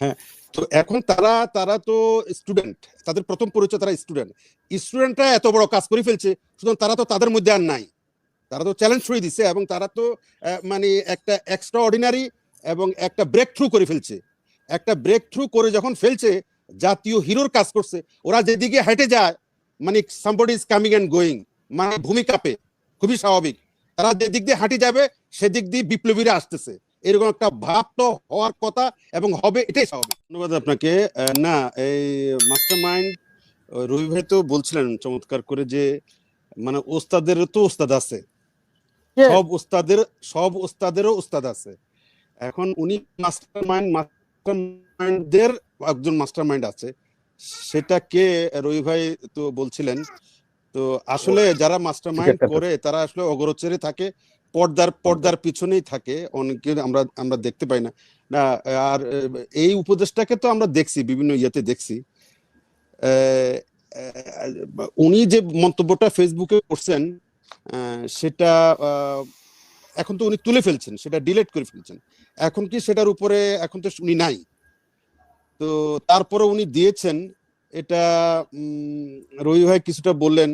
হ্যাঁ তো এখন তারা তারা তো স্টুডেন্ট তাদের প্রথম পরিচয় তারা স্টুডেন্ট স্টুডেন্টরা এত বড় কাজ করে ফেলছে, সুতরাং তারা তো তাদের মধ্যে আর নাই। তারা তো চ্যালেঞ্জ ছুঁয়ে দিচ্ছে এবং তারা তো মানে একটা এক্সট্রা অর্ডিনারি এবং একটা ব্রেক থ্রু করে ফেলছে। একটা ব্রেক থ্রু করে যখন ফেলছে, জাতীয় হিরোর কাজ করছে, ওরা যেদিকে হেঁটে যায় মানে somebody is coming and going মানে ভূমিকাপে, খুবই স্বাভাবিক। তারা যেদিক দিয়ে হাঁটি যাবে, সেদিক দিয়ে বিপ্লবীরা আসতেছে। এরকম একটা ভাব তো হওয়ার কথা এবং হবে এটাই স্বাভাবিক। ধন্যবাদ আপনাকে। না এই মাস্টার মাইন্ড রবি ভাই তো বলছিলেন চমৎকার করে যে মানে ওস্তাদের তো ওস্তাদ আছে। সব ওস্তাদের সব ওস্তাদেরও ওস্তাদ আছে। এখন উনি মাস্টার মাইন্ড মাস্টার মাইন্ডদের একজন মাস্টার মাইন্ড আছে। সেটা কে? রবি ভাই তো বলছিলেন। তো আসলে যারা মাস্টার মাইন্ড করে তারা আসলে অগরচরে থাকে। পর্দার পর্দার পিছনেই থাকে। অনেকে আমরা আমরা দেখতে পাই না। না আর এই উপদেশটাকে তো আমরা দেখছি বিভিন্ন ইয়েতে দেখছি। উনি যে মন্তব্যটা ফেসবুকে করছেন সেটা এখন তো উনি তুলে ফেলছেন সেটা ডিলিট করে ফেলছেন। এখন কি সেটার উপরে এখন তো উনি নাই। তো তারপরে উনি দিয়েছেন এটা রবি ভাই কিছুটা বললেন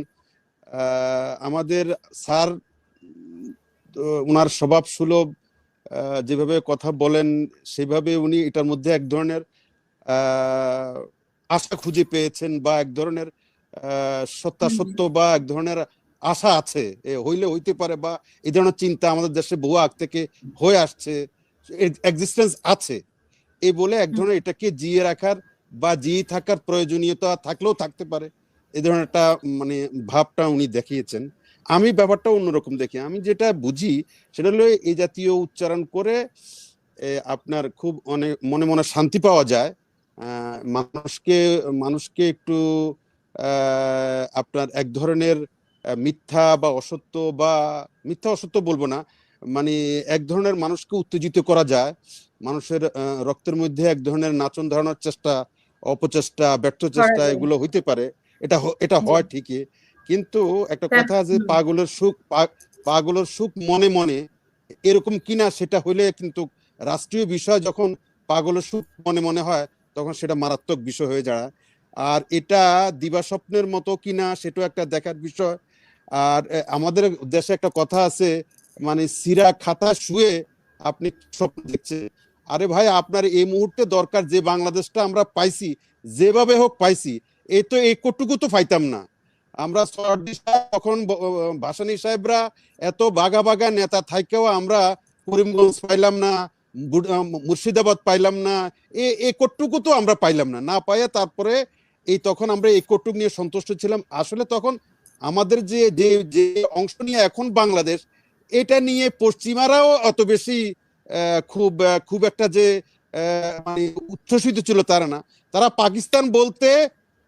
আমাদের স্যার ওনার স্বভাব সুলভ যেভাবে কথা বলেন সেভাবে উনি এটার মধ্যে এক ধরনের আশা খুঁজে পেয়েছেন বা এক ধরনের সত্যাসত্য বা এক ধরনের আশা আছে। এ হইলে হইতে পারে বা এই ধরনের চিন্তা আমাদের দেশে বহু আগ থেকে হয়ে আসছে এক্সিস্টেন্স আছে। এই বলে এক ধরনের এটাকে জিয়ে রাখার বা জিয়ে থাকার প্রয়োজনীয়তা থাকলেও থাকতে পারে। এ ধরনের একটা মানে ভাবটা উনি দেখিয়েছেন। আমি ব্যাপারটা অন্যরকম দেখি। আমি যেটা বুঝি সেটা হলো এই জাতীয় উচ্চারণ করে আপনার খুব অনেক মনে মনে শান্তি পাওয়া যায়। মানুষকে মানুষকে একটু আপনার এক ধরনের মিথ্যা বা অসত্য বা মিথ্যা অসত্য বলব না মানে এক ধরনের মানুষকে উত্তেজিত করা যায়। মানুষের রক্তের মধ্যে এক ধরনের নাচন ধারণার চেষ্টা অপচেষ্টা ব্যর্থ চেষ্টা এগুলো হইতে পারে। এটা এটা হয় ঠিকই। কিন্তু একটা কথা আছে। পাগলের সুখ পা- পাগলের সুখ মনে মনে এরকম কিনা সেটা হইলে কিন্তু রাষ্ট্রীয় বিষয় যখন পাগলের সুখ মনে মনে হয় তখন সেটা মারাত্মক বিষয় হয়ে যায়। আর এটা দিবা স্বপ্নের মতো কিনা সেটাও একটা দেখার বিষয়। আর আমাদের দেশে একটা কথা আছে মানে সিরা খাতা শুয়ে আপনি স্বপ্ন দেখছেন। আরে ভাই আপনার এই মুহূর্তে দরকার যে বাংলাদেশটা আমরা পাইছি যেভাবে হোক পাইছি এই তো এই কটুকু তো পাইতাম না। আমরা তখন ভাসানী সাহেবরা এত বাগা বাগা নেতা থাকেও আমরা করিমগঞ্জ পাইলাম না মুর্শিদাবাদ পাইলাম না, এ এ কটুকু তো আমরা পাইলাম না। না পাইয়া তারপরে এই তখন আমরা এই কটুক নিয়ে সন্তুষ্ট ছিলাম। আসলে তখন আমাদের যে যে যে অংশ নিয়ে এখন বাংলাদেশ, এটা নিয়ে পশ্চিমারাও অত বেশি খুব খুব একটা যে মানে উচ্ছ্বসিত ছিল তারা না। তারা পাকিস্তান বলতে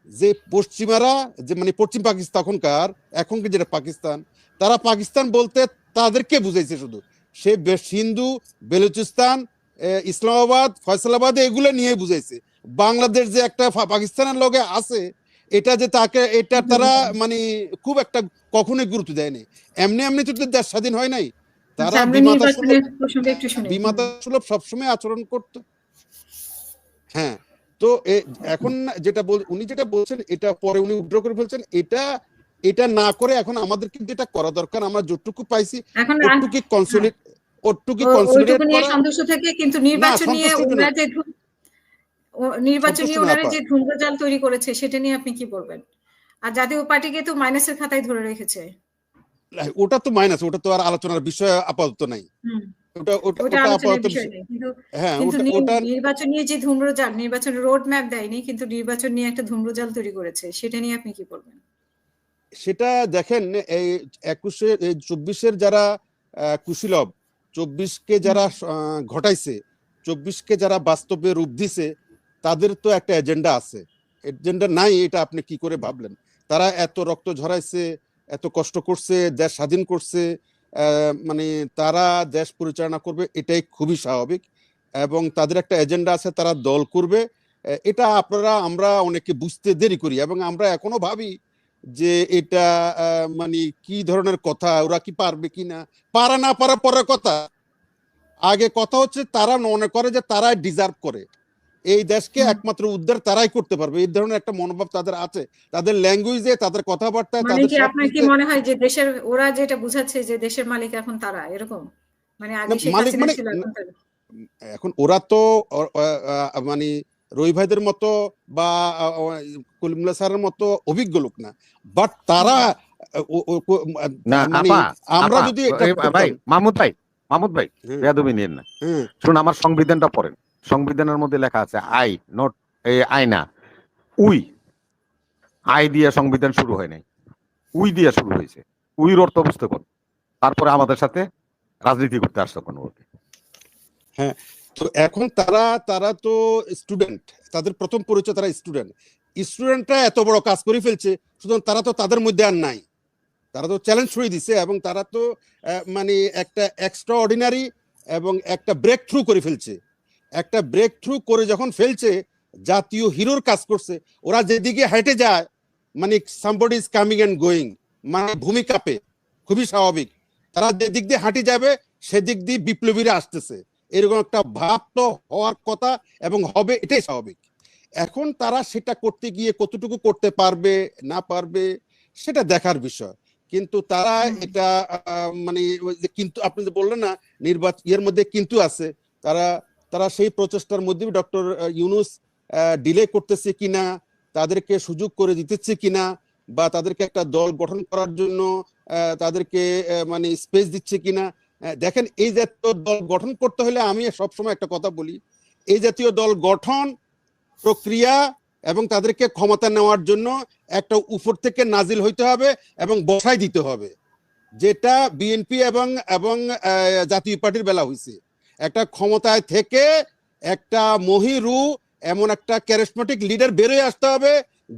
যে পশ্চিমারা যে মানে পশ্চিম পাকিস্তান তখনকার এখনকার যেটা পাকিস্তান তারা পাকিস্তান বলতে তাদেরকে বুঝাইছে শুধু। সে সিন্ধু বেলুচিস্তান ইসলামাবাদ ফয়সালাবাদ এগুলো নিয়ে বুঝাইছে। বাংলাদেশ যে একটা পাকিস্তানের লগে আছে এটা যে তাকে এটা তারা মানে খুব একটা কখনোই গুরুত্ব দেয়নি। এমনি এমনি তো দেশ স্বাধীন হয় নাই। তারা বিমাতা সুলভ সবসময় আচরণ করতো। হ্যাঁ। তো এখন যেটা বল উনি যেটা বলছেন এটা পরে উনি উদ্র করে ফেলছেন এটা এটা না করে এখন আমাদের কিন্তু যেটা করা দরকার আমরা যতটুকু পাইছি ওটুকি কনসোলিড ওটুকি ও- কনসোলিডেট করা সন্তুষ্ট থেকে কিন্তু নির্বাচন নিয়ে ওনারা যে নির্বাচন নিয়ে ওনারা যে ধূম্রজাল তৈরি করেছে সেটা নিয়ে আপনি কি বলবেন? আর জাতীয় পার্টিকে তো মাইনাসের খাতায় ধরে রেখেছে। ওটা তো মাইনাস ওটা তো আর আলোচনার বিষয় আপাতত নাই। ওটা ওটা আপাতত কিন্তু হ্যাঁ ওটা নির্বাচন নিয়ে যে ধূম্রজাল নির্বাচন রোড ম্যাপ দেয়নি কিন্তু নির্বাচন নিয়ে একটা ধূম্রজাল তৈরি করেছে সেটা নিয়ে আপনি কি বলবেন? সেটা দেখেন এই একুশে চব্বিশের যারা কুশীলব চব্বিশকে যারা ঘটাইছে চব্বিশকে যারা বাস্তবে রূপ দিছে তাদের তো একটা এজেন্ডা আছে। এজেন্ডা নাই এটা আপনি কি করে ভাবলেন? তারা এত রক্ত ঝরাইছে এত কষ্ট করছে দেশ স্বাধীন করছে মানে তারা দেশ পরিচালনা করবে, এটাই খুবই স্বাভাবিক। এবং তাদের একটা এজেন্ডা আছে, তারা দল করবে। এটা আপনারা, আমরা অনেকে বুঝতে দেরি করি এবং আমরা এখনও ভাবি যে এটা মানে কি ধরনের কথা, ওরা কি পারবে কি না? পারা না পারা পরের কথা। আগে কথা হচ্ছে, তারা মনে করে যে তারা ডিজার্ভ করে। এই দেশকে একমাত্র উদ্ধার তারাই করতে পারবে। এই ধরনের একটা মনোভাব তাদের আছে। তাদের ল্যাঙ্গুয়েজে তাদের কথাবার্তায় মানে তাদের কি আপনার কি মনে হয় যে দেশের ওরা যেটা বুঝাচ্ছে যে দেশের মালিক এখন তারা? এরকম? মানে আগে মালিক মানে- এখন ওরা তো মানে রবি ভাইদের মতো বা আ- স্যারের মতো অভিজ্ঞ লোক না। বাট তারা মানে আমরা যদি ভাই মাহমুদ ভাই মাহমুদ ভাই বেয়াদবি নিয়েন না। শুনুন আমার সংবিধানটা পড়েন। সংবিধানের মধ্যে লেখা আছে, আই নট এই আই না। উই, আই দিয়ে সংবিধান শুরু হয় নাই। উই দিয়ে শুরু হয়েছে। উইর অর্থ বুঝতে কোন তারপরে আমাদের সাথে রাজনীতি করতে আসতো কোন তো এখন তারা তারা তো স্টুডেন্ট তাদের প্রথম পরিচয় তারা স্টুডেন্ট স্টুডেন্টরা এত বড় কাজ করে ফেলছে, সুতরাং তারা তো তাদের মধ্যে আর নাই। তারা তো চ্যালেঞ্জ ছুঁয়ে দিছে এবং তারা তো মানে একটা এক্সট্রা অর্ডিনারি এবং একটা ব্রেক থ্রু করে ফেলছে। একটা ব্রেক থ্রু করে যখন ফেলছে জাতীয় হিরোর কাজ করছে ওরা যেদিকে হেঁটে যায় মানে somebody is coming and going মানে ভূমিকাপে খুবই স্বাভাবিক। তারা যে দিক দিয়ে হাঁটি যাবে সেদিক দিয়ে বিপ্লবীরা আসতেছে। এরকম একটা ভাব তো হওয়ার কথা এবং হবে এটাই স্বাভাবিক। এখন তারা সেটা করতে গিয়ে কতটুকু করতে পারবে না পারবে সেটা দেখার বিষয়। কিন্তু তারা এটা মানে কিন্তু আপনি যে বললেন না নির্বাচন এর মধ্যে কিন্তু আছে। তারা তারা সেই প্রচেষ্টার মধ্যে ডক্টর ইউনুস ডিলে করতেছে কিনা, তাদেরকে সুযোগ করে দিতেছে কিনা, বা তাদেরকে একটা দল গঠন করার জন্য তাদেরকে মানে স্পেস দিচ্ছে কিনা দেখেন এই জাতীয় দল গঠন করতে হলে আমি সবসময় একটা কথা বলি, এই জাতীয় দল গঠন প্রক্রিয়া এবং তাদেরকে ক্ষমতা নেওয়ার জন্য একটা উপর থেকে নাজিল হইতে হবে এবং বসাই দিতে হবে, যেটা বিএনপি এবং এবং জাতীয় পার্টির বেলা হয়েছে একটা ক্ষমতায় থেকে একটা মহিরু এমন একটা ক্যারিসমেটিক লিডার বেরোয় আসতে হবে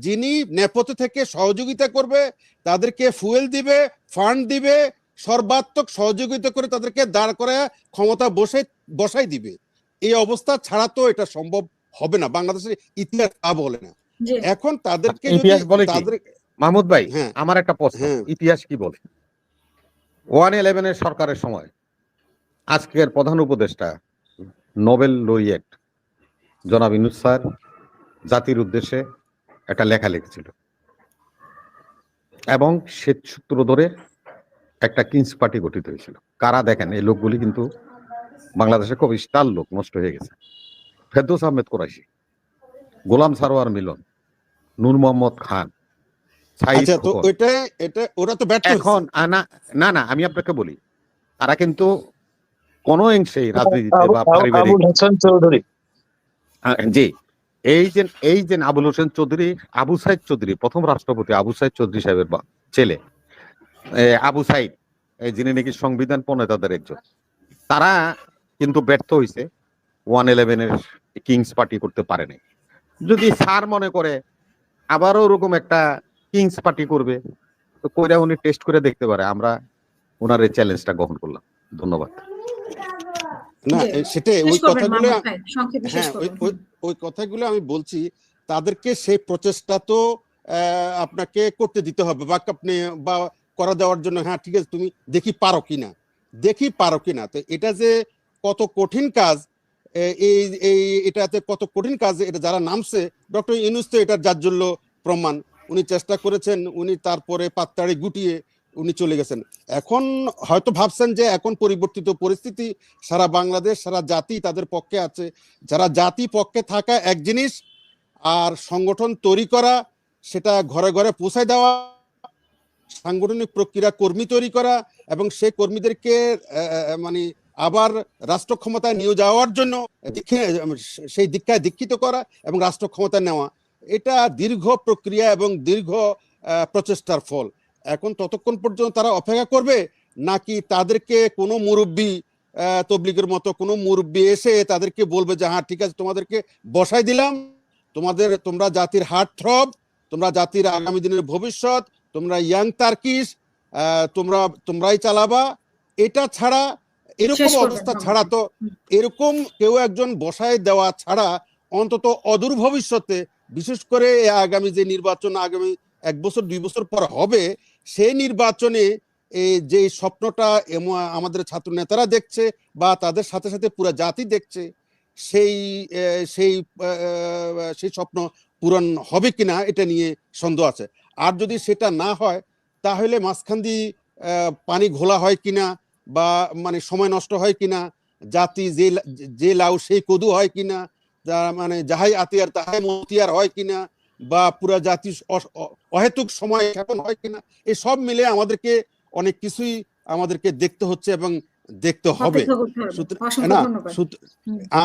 যিনি নেপথ্য থেকে সহযোগিতা করবে তাদেরকে ফুয়েল দিবে ফান্ড দিবে সর্বাত্মক সহযোগিতা করে তাদেরকে দাঁড় করে ক্ষমতা বসে বসাই দিবে। এই অবস্থা ছাড়া তো এটা সম্ভব হবে না বাংলাদেশের ইতিহাস তা বলে না। এখন তাদেরকে ইতিহাস বলে তাদের মাহমুদ ভাই হ্যাঁ। আমার একটা প্রশ্ন হ্যাঁ। ইতিহাস কি বলে? ওয়ান ইলেভেনের সরকারের সময় আজকের প্রধান উপদেষ্টা নোবেল লরিয়েট জনাব ইনুস স্যার জাতির উদ্দেশ্যে একটা লেখা লিখেছিল। এবং শ্বেত সূত্র ধরে একটা কিংস পার্টি গঠিত হয়েছিল। কারা দেখেন এই লোকগুলি কিন্তু বাংলাদেশের খুব স্টার লোক নষ্ট হয়ে গেছে। ফেরদৌস আহমেদ কোরাইশি গোলাম সারোয়ার মিলন নূর মোহাম্মদ খান আচ্ছা এখন না না আমি আপনাকে বলি তারা কিন্তু কোন অংশেই রাজনীতিতে বা পারিবারিক চৌধুরী। জি। এই যে এই যে আবুল হোসেন চৌধুরী আবু সাইদ চৌধুরী প্রথম রাষ্ট্রপতি আবু সাইদ চৌধুরী সাহেবের ছেলে। আবু সাইদ যিনি নাকি সংবিধান প্রণেতাদের একজন। তারা কিন্তু ব্যর্থ হয়েছে ওয়ান ইলেভেনের কিংস পার্টি করতে পারেনি। যদি স্যার মনে করে আবারও ওরকম একটা কিংস পার্টি করবে তো কইরা উনি টেস্ট করে দেখতে পারে। আমরা ওনার এই চ্যালেঞ্জটা গ্রহণ করলাম। ধন্যবাদ। না সেটাই ওই কথাগুলো হ্যাঁ ওই কথাগুলো আমি বলছি তাদেরকে সেই প্রচেষ্টা তো আপনাকে করতে দিতে হবে বা আপনি বা করা দেওয়ার জন্য হ্যাঁ ঠিক আছে তুমি দেখি পারো কিনা। দেখি পারো কিনা তো এটা যে কত কঠিন কাজ এই এই এটাতে কত কঠিন কাজ এটা যারা নামছে ডক্টর ইউনুস তো এটার জাজ্জল্য প্রমাণ। উনি চেষ্টা করেছেন উনি তারপরে পাত্তাড়ি গুটিয়ে উনি চলে গেছেন। এখন হয়তো ভাবছেন যে এখন পরিবর্তিত পরিস্থিতি, সারা বাংলাদেশ, সারা জাতি তাদের পক্ষে আছে। যারা জাতি পক্ষে থাকা এক জিনিস আর সংগঠন তৈরি করা, সেটা ঘরে ঘরে পৌঁছায় দেওয়া, সাংগঠনিক প্রক্রিয়া, কর্মী তৈরি করা এবং সেই কর্মীদেরকে মানে আবার রাষ্ট্র ক্ষমতায় নিয়ে যাওয়ার জন্য সেই দীক্ষায় দীক্ষিত করা এবং রাষ্ট্র ক্ষমতা নেওয়া। এটা দীর্ঘ প্রক্রিয়া এবং দীর্ঘ প্রচেষ্টার ফল। এখন ততক্ষণ পর্যন্ত তারা অপেক্ষা করবে নাকি তাদেরকে কোনো মুরব্বী তবলিগের মতো কোনো মুরব্বী এসে তাদেরকে বলবে যে হ্যাঁ ঠিক আছে তোমাদেরকে বসাই দিলাম। তোমাদের তোমরা জাতির হার্ট থ্রব তোমরা জাতির আগামী দিনের ভবিষ্যৎ তোমরা ইয়াং তার্কিস আহ, তোমরা তোমরাই চালাবা। এটা ছাড়া এরকম অবস্থা ছাড়া তো এরকম কেউ একজন বসায় দেওয়া ছাড়া অন্তত অদূর ভবিষ্যতে বিশেষ করে আগামী যে নির্বাচন, আগামী এক বছর, দুই বছর পর হবে, সেই নির্বাচনে যে স্বপ্নটা আমাদের ছাত্র নেতারা দেখছে বা তাদের সাথে সাথে পুরো জাতি দেখছে, সেই সেই সেই স্বপ্ন পূরণ হবে কিনা এটা নিয়ে সন্দেহ আছে। আর যদি সেটা না হয়, তাহলে মাঝখান দিয়ে পানি ঘোলা হয় কিনা বা মানে সময় নষ্ট হয় কিনা, জাতি যে যে লাউ, সেই কদু হয় কিনা যা মানে যাহাই আতিয়ার তাহাই মতিয়ার হয় কিনা বা পুরা জাতি অহেতুক সময় ক্ষেপণ হয় কিনা এই সব মিলে আমাদেরকে অনেক কিছুই আমাদেরকে দেখতে হচ্ছে এবং দেখতে হবে। না।